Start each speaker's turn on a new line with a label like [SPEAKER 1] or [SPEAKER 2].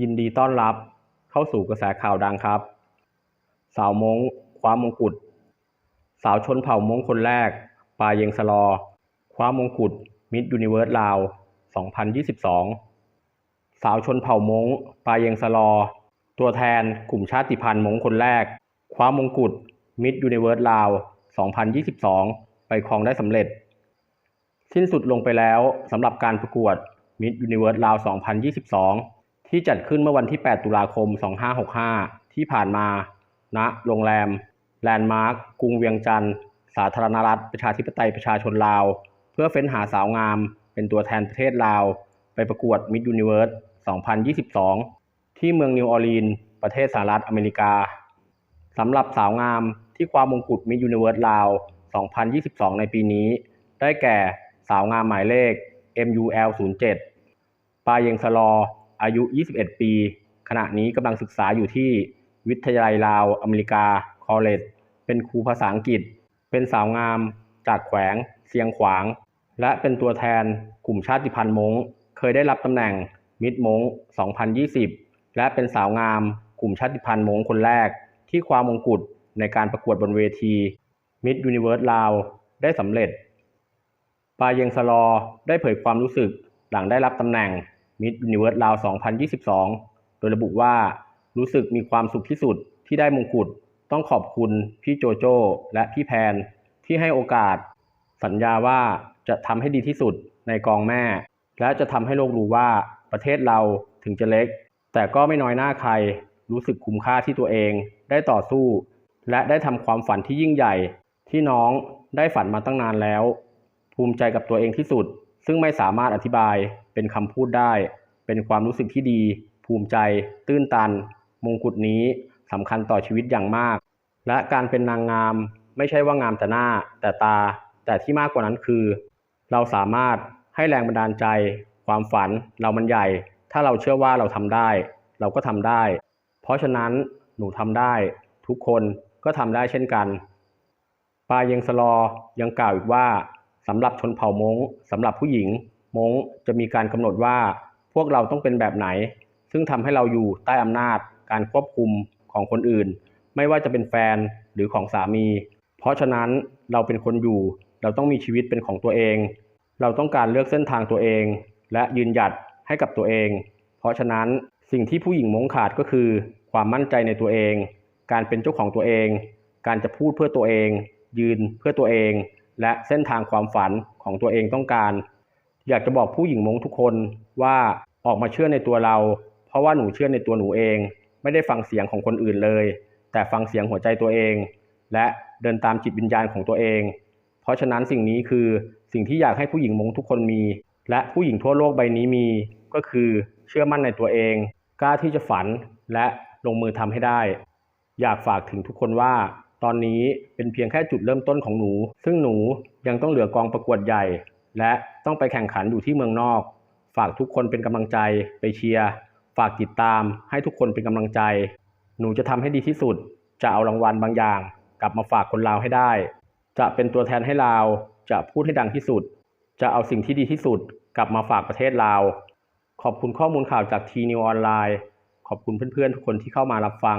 [SPEAKER 1] ยินดีต้อนรับเข้าสู่กระแสข่าวดังครับ สาวมงคว้ามงกุฎสาวชนเผ่ามงคนแรก ปาเยงสลอ คว้ามงกุฎมิสยูนิเวิร์สลาว 2022 สาวชนเผ่ามงปาเยงสลอ ตัวแทนกลุ่มชาติพันธุ์มงคนแรก คว้ามงกุฎมิสยูนิเวิร์สลาว 2022 ไปครองได้สำเร็จ สิ้นสุดลงไปแล้วสำหรับการประกวด Miss Universe ลาว 2022 ที่จัดขึ้นเมื่อวันที่ 8 ตุลาคม 2565 ที่ผ่านมาณโรงแรม แลนด์มาร์คกรุงเวียงจันทร์ สาธารณรัฐ ประชาธิปไตยประชาชนลาว เพื่อเฟ้นหาสาวงาม เป็นตัวแทนประเทศลาว ไปประกวด Miss Universe 2022 ที่เมืองนิวออร์ลีนส์ประเทศสหรัฐอเมริกาสำหรับสาวงามที่ความมงกุฎมิ s ยูนิเวิร์สลาว 2022 ในปีนี้ ได้แก่สาวงามหมายเลข MUL 07 ปาเยงสลอ อายุ 21 ปี ขณะนี้กำลังศึกษาอยู่ที่วิทยาลัยลาวอเมริกาคอลเลจเป็นครูภาษาอังกฤษ เป็นสาวงาม จากแขวงเซียงขวาง และเป็นตัวแทนกลุ่มชาติพันธุ์มงเคยได้รับตำแหน่งมิดมง2020 และเป็นสาวงาม กลุ่มชาติพันธุ์มงคนแรก ที่คว้ามงกุฎในการประกวดบนเวที Miss Universe ลาวได้สำเร็จปาเยงสลอได้เผยความรู้สึกหลังได้รับตำแหน่ง Miss Universe ลาว 2022 โดยระบุว่ารู้สึกมีความสุขที่สุดที่ได้มงกุฎต้องขอบคุณพี่โจโจ้และพี่แพนที่ให้โอกาส สัญญาว่าจะทำให้ดีที่สุดในกองแม่ และจะทำให้โลกรู้ว่าประเทศเราถึงจะเล็ก แต่ก็ไม่น้อยหน้าใครรู้สึกคุ้มค่าที่ตัวเองได้ต่อสู้ และได้ทำความฝันที่ยิ่งใหญ่ ที่น้องได้ฝันมาตั้งนานแล้ว ภูมิใจกับตัวเองที่สุด ซึ่งไม่สามารถอธิบายเป็นคำพูดได้ เป็นความรู้สึกที่ดี ภูมิใจ ตื้นตัน มงกุฎนี้สำคัญต่อชีวิตอย่างมาก และการเป็นนางงาม ไม่ใช่ว่างามแต่หน้า แต่ตา แต่ที่มากกว่านั้นคือ เราสามารถให้แรงบันดาลใจ ความฝัน เรามันใหญ่ ถ้าเราเชื่อว่าเราทำได้ เราก็ทำได้ เพราะฉะนั้นหนูทำได้ ทุกคนก็ทำได้เช่นกันปาเยงสลอยังกล่าวอีกว่า สำหรับชนเผ่ามงสำหรับผู้หญิงมงจะมีการกำหนดว่า พวกเราต้องเป็นแบบไหน ซึ่งทำให้เราอยู่ใต้อำนาจ การควบคุมของคนอื่น ไม่ว่าจะเป็นแฟนหรือของสามี เพราะฉะนั้นเราเป็นคนอยู่ เราต้องมีชีวิตเป็นของตัวเอง เราต้องการเลือกเส้นทางตัวเอง และยืนหยัดให้กับตัวเอง เพราะฉะนั้นสิ่งที่ผู้หญิงมงขาดก็คือ ความมั่นใจในตัวเอง การเป็นเจ้าของตัวเอง การจะพูดเพื่อตัวเอง ยืนเพื่อตัวเอง และเส้นทางความฝันของตัวเองต้องการ อยากจะบอกผู้หญิงมงทุกคนว่าออกมาเชื่อในตัวเรา เพราะว่าหนูเชื่อในตัวหนูเอง ไม่ได้ฟังเสียงของคนอื่นเลย แต่ฟังเสียงหัวใจตัวเอง และเดินตามจิตวิญญาณของตัวเอง เพราะฉะนั้นสิ่งนี้คือสิ่งที่อยากให้ผู้หญิงมงทุกคนมี และผู้หญิงทั่วโลกใบนี้มี ก็คือเชื่อมั่นในตัวเอง กล้าที่จะฝันและลงมือทำให้ได้ อยากฝากถึงทุกคนว่า ตอนนี้เป็นเพียงแค่จุดเริ่มต้นของหนู ซึ่งหนูยังต้องเหลือกองประกวดใหญ่ และต้องไปแข่งขันอยู่ที่เมืองนอก ฝากทุกคนเป็นกำลังใจไปเชียร์ ฝากติดตามให้ทุกคนเป็นกำลังใจ หนูจะทำให้ดีที่สุด จะเอารางวัลบางอย่าง กลับมาฝากคนลาวให้ได้ จะเป็นตัวแทนให้ลาว จะพูดให้ดังที่สุด จะเอาสิ่งที่ดีที่สุด กลับมาฝากประเทศลาว ขอบคุณข้อมูลข่าวจากทีนิวออนไลน์ ขอบคุณเพื่อนๆทุกคนที่เข้ามารับฟัง